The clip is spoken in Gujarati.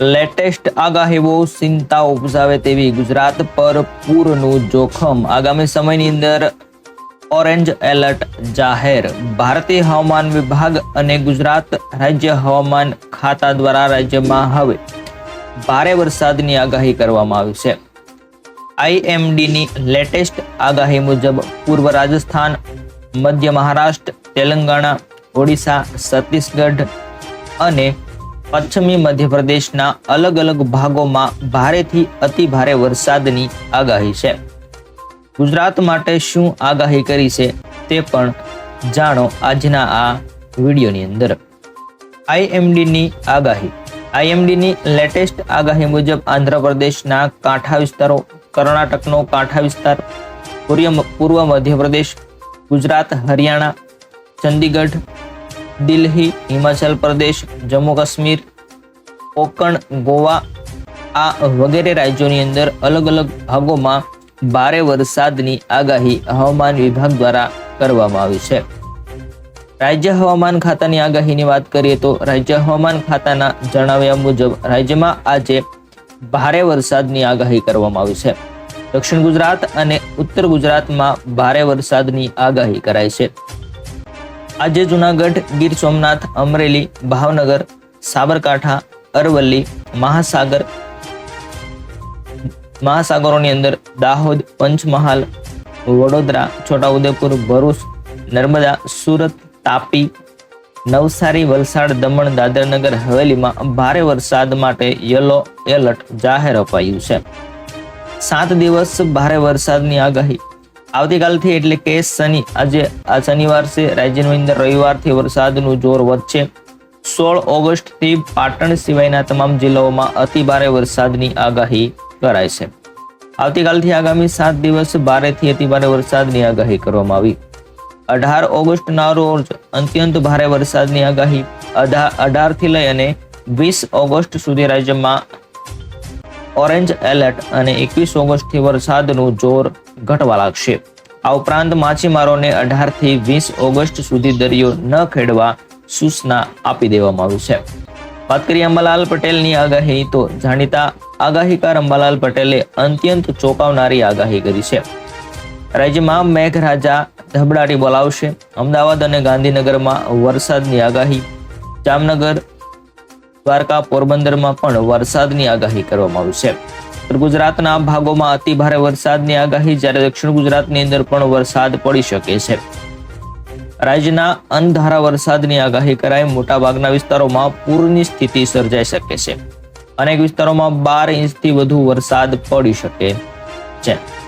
લેટેસ્ટ આગાહીઓ ચિંતા ઉપજાવે તેવી ગુજરાત પર પૂરનું જોખમ. આગામી સમયની અંદર ઓરેન્જ એલર્ટ જાહેર. ભારતીય હવામાન વિભાગ અને ગુજરાત રાજ્ય હવામાન ખાતા દ્વારા રાજ્યમાં હવે ભારે વરસાદની આગાહી કરવામાં આવી છે. આઈએમડીની લેટેસ્ટ આગાહી મુજબ પૂર્વ રાજસ્થાન, મધ્ય મહારાષ્ટ્ર, તેલંગાણા, ઓડિશા, છત્તીસગઢ અને પશ્ચિમી મધ્યપ્રદેશના અલગ અલગ ભાગોમાં ભારેથી અતિ ભારે વરસાદની આગાહી છે. ગુજરાત માટે શું આગાહી કરી છે તે પણ જાણો આજના આ વિડીયોની અંદર. આઈએમડીની આગાહી. આઈએમડીની લેટેસ્ટ આગાહી મુજબ આંધ્રપ્રદેશના કાંઠા વિસ્તારો, કર્ણાટકનો કાંઠા વિસ્તાર, પૂર્વ મધ્યપ્રદેશ, ગુજરાત, હરિયાણા, ચંદીગઢ દિલ્હી, હિમાચલ પ્રદેશ, જમ્મુ કાશ્મીર, કોકણ, ગોવા આ વગેરે રાજ્યોની અંદર અલગ અલગ ભાગોમાં ભારે વરસાદની આગાહી હવામાન વિભાગ દ્વારા કરવામાં આવી છે. રાજ્ય હવામાન ખાતાની આગાહીની વાત કરીએ તો રાજ્ય હવામાન ખાતાના જણાવ્યા મુજબ રાજ્યમાં આજે ભારે વરસાદની આગાહી કરવામાં આવી છે. દક્ષિણ ગુજરાત અને ઉત્તર ગુજરાતમાં ભારે વરસાદની આગાહી કરાઈ છે. આજે જુનાગઢ, ગીર સોમનાથ, અમરેલી, ભાવનગર, સાબરકાંઠા, અરવલ્લી, મહાસાગર, મહાસાગરોની અંદર દાહોદ, પંચમહાલ, વડોદરા, છોટાઉદેપુર, ભરૂચ, નર્મદા, સુરત, તાપી, નવસારી, વલસાડ, દમણ, દાદરનગર, હવેલીમાં ભારે વરસાદ માટે યલો એલર્ટ જાહેર અપાયું છે. સાત દિવસ ભારે વરસાદની આગાહી આવતીકાલથી એટલે કે શનિ, આજે આ શનિવાર છે, રાજ્યની અંદર રવિવારથી વરસાદનું જોર વધશે. સોળ ઓગસ્ટથી પાટણ સિવાયના તમામ જિલ્લાઓમાં અતિ ભારે વરસાદની આગાહી કરાય છે. આવતીકાલથી આગામી સાત દિવસ ભારેથી અતિ ભારે વરસાદની આગાહી કરવામાં આવી. અઢાર ઓગસ્ટના રોજ અત્યંત ભારે વરસાદની આગાહી. અઢારથી લઈ અને વીસ ઓગસ્ટ સુધી રાજ્યમાં ઓરેન્જ એલર્ટ અને એકવીસ ઓગસ્ટથી વરસાદનું જોર ઘટવા લાગશે. આ ઉપરાંત માછીમારોને અઢારથી વીસ ઓગસ્ટ સુધી દરિયો ન ખેડવા સૂચના આપી દેવામાં આવી છે. વાત કરીએ અંબાલાલ પટેલની આગાહી, તો જાણીતા આગાહીકાર અંબાલાલ પટેલે અત્યંત ચોંકાવનારી આગાહી કરી છે. રાજ્યમાં મેઘરાજા ધબડાટી બોલાવશે. અમદાવાદ અને ગાંધીનગરમાં વરસાદની આગાહી. જામનગર દ્વારકા પોરબંદરમાં પણ વરસાદની આગાહી કરવામાં આવી છે. ગુજરાતના ભાગોમાં અતિ ભારે વરસાદની આગાહી, જ્યારે દક્ષિણ ગુજરાતની અંદર પણ વરસાદ પડી શકે છે. રાજ્યના અનધારા વરસાદની આગાહી કરાઈ, મોટાભાગના વિસ્તારોમાં પૂરની સ્થિતિ સર્જાઈ શકે છે. અનેક વિસ્તારોમાં બાર ઇંચથી વધુ વરસાદ પડી શકે છે.